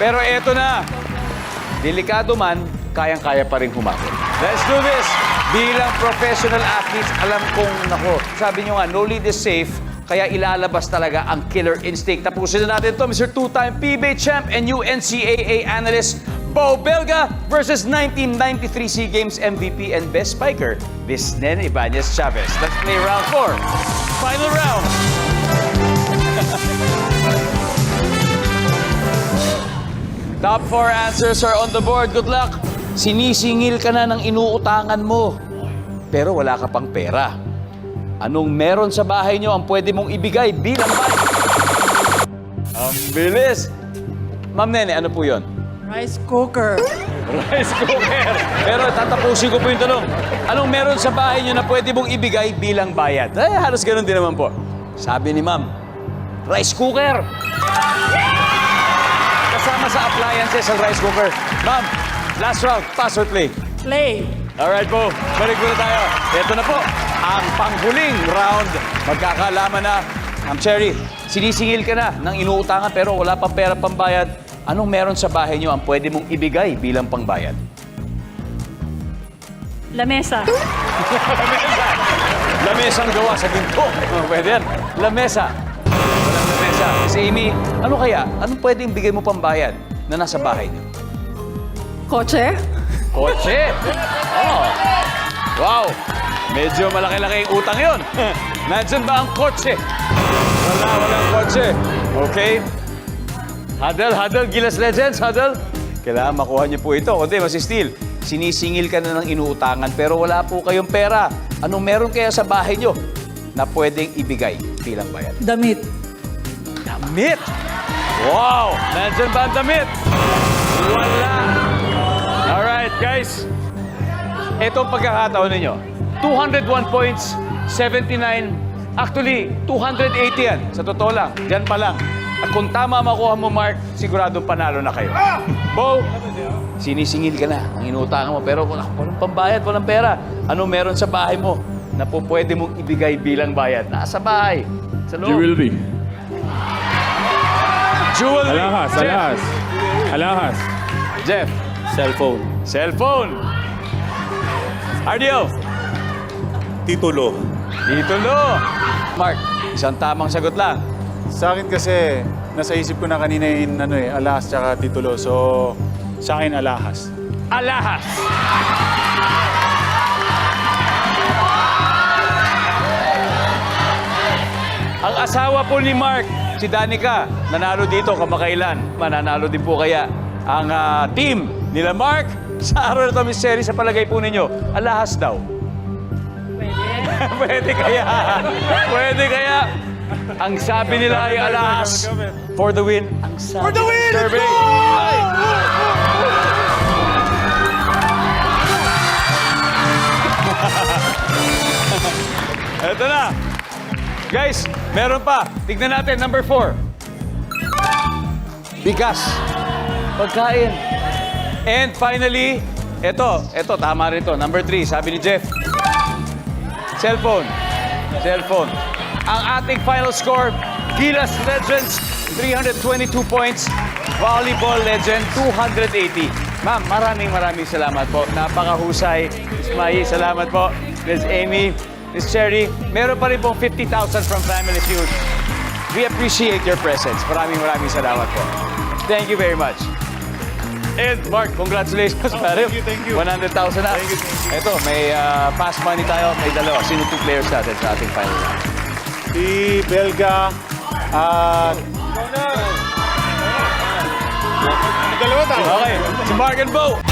Pero eto na. Delikado man, kayang-kaya pa rin humabol. Let's do this! Bilang professional athletes, alam kong, nako, sabi nyo nga, no lead is safe, kaya ilalabas talaga ang killer instinct. Tapusin na natin to, Mr. Two-time PBA champ and UNCAA analyst, Bo Belga versus 1993 SEA Games MVP and best spiker, Visnen Ibanez Chavez. Let's play round four. Final round. Top four answers are on the board. Good luck. Sinisingil ka na ng inuutangan mo. Pero wala ka pang pera. Anong meron sa bahay nyo ang pwede mong ibigay bilang bay? Ang bilis. Ma'am Nene, ano po yon? Rice cooker. Rice cooker. Pero tatapusin ko po yung tanong. Anong meron sa bahay nyo na pwede mong ibigay bilang bayad? Eh, halos ganun din naman po. Sabi ni ma'am, rice cooker. Kasama sa appliances ang rice cooker. Ma'am, last round, pass or play? Play. Alright po, balik muna tayo. Ito na po, ang panghuling round. Magkakalaman na. Ma'am Cherry, sinisingil ka na ng inuutangan pero wala pang pera pambayad. Anong meron sa bahay nyo ang pwede mong ibigay bilang pangbayad? Lamesa. Lamesang gawa sa ginto. Pwede yan. Lamesa. Si Amy, ano kaya? Anong pwedeng bigay mo pambayad na nasa bahay niyo? Kotse. Kotse! Oh. Wow! Medyo malaki-laki yung utang yon. Nandiyan ba ang kotse? Wala, walang kotse. Okay? Huddle, huddle, Gilas Legends, huddle. Kailangan makuha niyo po ito, kundi masistil. Sinisingil ka na ng inuutangan pero wala po kayong pera. Anong meron kaya sa bahay niyo na pwedeng ibigay bilang bayad? Damit. Damit! Wow! Nandiyan ba ang damit? Wala! Alright, guys. Ito ang pagkakataon ninyo. 201 points, 79, actually, 280 yan. Sa totoo lang, dyan pa lang. At kung tama makuha mo, Mark, siguradong panalo na kayo. Bo, sinisingil ka na ang inuutangan mo, pero wala, walang pambayad, walang pera. Ano meron sa bahay mo na po pwede mong ibigay bilang bayad? Nasa bahay. Sa loob. Jewelry. Jewelry. Alahas, Jeff. alahas. Alahas. Jeff. Cellphone. Cellphone. RDO. Titulo. Dito lo. Mark, isang tamang sagot lang. Sa akin kasi, nasa isip ko na kanina yung ano eh, alahas tsaka titulo. So, sa akin alahas. Alahas. Ang asawa po ni Mark, si Danica, nanalo dito kamakailan. Mananalo din po kaya ang ah, team nila Mark sa araw na to, Miss Sherry, sa palagay po ninyo, alahas daw. Pwede kaya? Pwede kaya? Ang sabi nila ay alahas for the win. Ang sabi for the win! Survey, ay, Eto na. Guys, meron pa. Tignan natin, number four. Bigas. Pagkain. And finally, eto, eto, tama rin to. Number three, sabi ni Jeff. Cellphone. Cellphone. Ang ating final score, Gilas Legends, 322 points. Volleyball Legend, 280. Ma'am, maraming maraming salamat po. Napakahusay. Miss Mai, salamat po. Miss Amy, Miss Cherry, meron pa rin pong 50,000 from Family Feud. We appreciate your presence. Maraming maraming salamat po. Thank you very much. And Mark, congratulations, pare. thank you, thank you. 100,000 na. Thank you, thank you. Ito, may ah, pass money tayo. May dalawa. Sino two players natin sa ating final round? Si Belga at... Dalawa tama. Okay, si Mark and Bo.